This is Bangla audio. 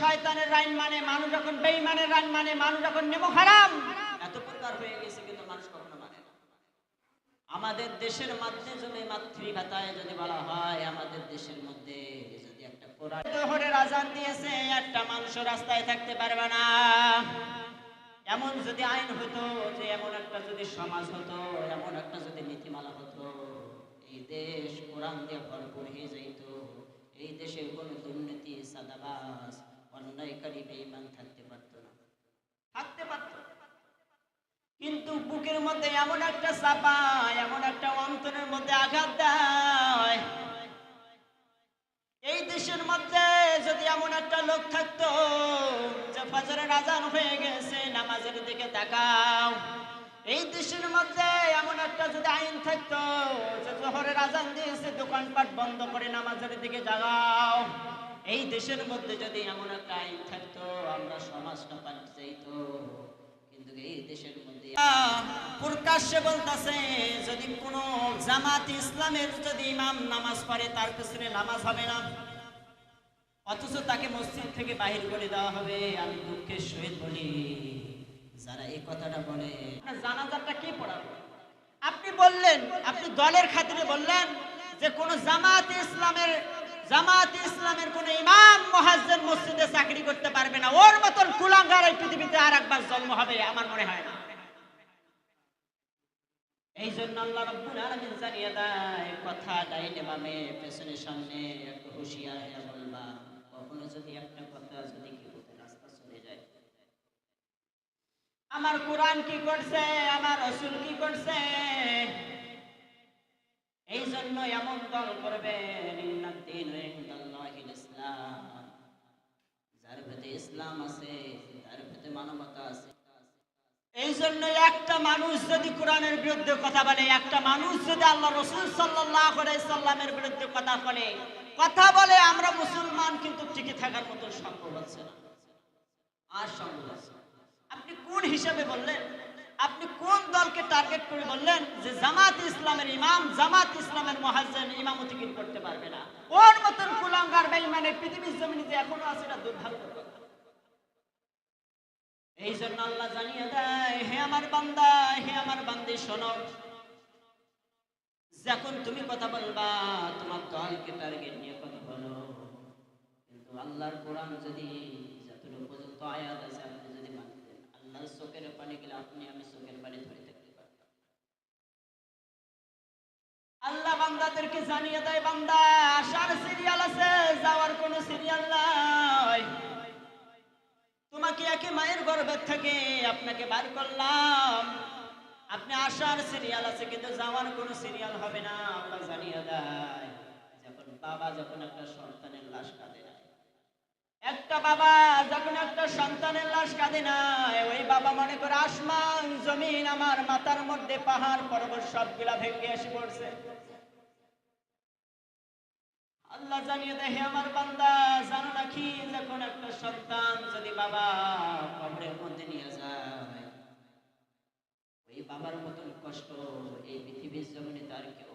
শয়তানের রাইন মানে মানুষ যখন বেঈমানের রাইন মানে মানুষ যখন নেমো হারাম। এত প্রকার হয়ে গেছে কিন্তু মানুষ কখনো মানে না। আমাদের দেশের মধ্যে যদি মাতৃভাষায় যদি বলা হয়, আমাদের দেশের মধ্যে যদি একটা কোরআন জোহরের আজান দিয়েছে, একটা মানুষ রাস্তায় থাকতে পারবে না। এমন যদি আইন হতো যে, এমন একটা যদি সমাজ হতো, এমন একটা যদি নীতিমালা হতো, এই দেশ কোরআন দিয়ে ভরপুর হয়ে যাইত, এই দেশের কোনো দুর্নীতি সাদাবাস বেঈমান থাকতে না। থাকতে কিন্তু বুকের মধ্যে এমন একটা চাপা, এমন একটা অন্তরের মধ্যে আঘাত দেয়। এই দেশের মধ্যে যদি এমন একটা লোক থাকতো, যে ফজরের আজান হয়ে গেছে, নামাজের দিকে তাকাও। এই দেশের মধ্যে এমন একটা যদি আইন থাকতো, যে জোহরের আজান দিয়েছে, দোকানপাট বন্ধ করে নামাজের দিকে জাগাও। এই দেশের মধ্যে যদি এমন একটা আইন থাকতো, আমরা সমাজটা পাল্টে যাইতো। কিন্তু এই দেশের মধ্যে প্রকাশ্যে বলতেছে, যদি কোন জামাত ইসলামের যদি ইমাম নামাজ পড়ে, তার পিছনে নামাজ হবে না। অথচ তাকে মসজিদ থেকে বাহির করে দেওয়া হবে। আমি দুঃখের সহিত বলি, যারা এই কথাটা বলে। জানাজাটা কে পড়াবে আপনি বললেন, আপনি দলের খাতিরে বললেন যে কোন জামাত ইসলামের জামাত ইসলামের কোন ইমাম মহাজ্জেন মসজিদে চাকরি করতে পারবে না। ওর মতন কুলাঙ্গার এই পৃথিবীতে আর একবার জন্ম হবে, আমার মনে হয় না। এই জন্য আল্লাহ রব্বুল আলামিন জানিয়ে দেয়, কথা সামনে, একটু হুঁশিয়ার হয়ে বলবা। কখনো যদি একটা কথা যদি রাস্তা চলে যায়। আমার কোরআন কি করছে? আমার রসুল কি করছে? এই জন্য এমন দল করবে এই জন্য একটা মানুষ যদি কোরআনের বিরুদ্ধে কথা বলে, একটা মানুষ যদি আল্লাহ রসুল সাল্লাহ সাল্লামের বিরুদ্ধে কথা বলে কথা বলে আমরা মুসলমান কিন্তু টিকে থাকার মতো সম্ভব হচ্ছে না। আর সম্ভব আছে আপনি কোন হিসাবে বললেন? আপনি কোন দলকে টার্গেট করে বললেন যে জামাত ইসলামের ইমাম, জামাত ইসলামের মহাজ্জেন ইমামতি কিন্তু করতে পারবে না? ওর মতন কুলাঙ্গার বেঈমানের পৃথিবীর জমিনে এখনও আছে, এটা দুর্ভাগ্য এই জন্য আল্লাহ জানিয়ে দেয় আমার বান্দা, হে আমার বান্দি, শোনো। যখন তুমি কথা বলবা, তোমার দলকে টার্গেট নিয়ে কথা বলো। কিন্তু আল্লাহর কোরআন যদি যতটুকু পর্যন্ত আয়াত আছে, আপনি যদি মানতেন, আল্লাহর চোখের পানি গেলে আপনি আমি চোখের পানি ধরে থাকতে পারতাম। আল্লাহ বান্দাদেরকে জানিয়ে দেয়, বান্দা, আসার সিরিয়াল আছে, যাওয়ার কোনো সিরিয়াল নাই। তোমাকে একে মায়ের গর্ভের থেকে আপনাকে বার করলাম। আপনি আসার সিরিয়াল আছে, কিন্তু যাওয়ার কোনো সিরিয়াল হবে না, আল্লাহ জানিয়ে দেয়। যখন বাবা যখন একটা সন্তানের লাশ কাঁদে না। একটা বাবা যখন একটা সন্তানের লাশ কাঁদে না, ওই বাবা মনে করে, আসমান, জমিন আমার মাথার মধ্যে, পাহাড় পর্বত সবগুলা ভেঙে এসে পড়ছে। আল্লাহ জানিয়ে দেয়, হে আমার বান্দা, জানো নাকি যখন একটা সন্তান যদি বাবা কবরের মধ্যে নিয়ে যায় বাবার মতন কষ্ট এই পৃথিবীর জমিনে তার কেউ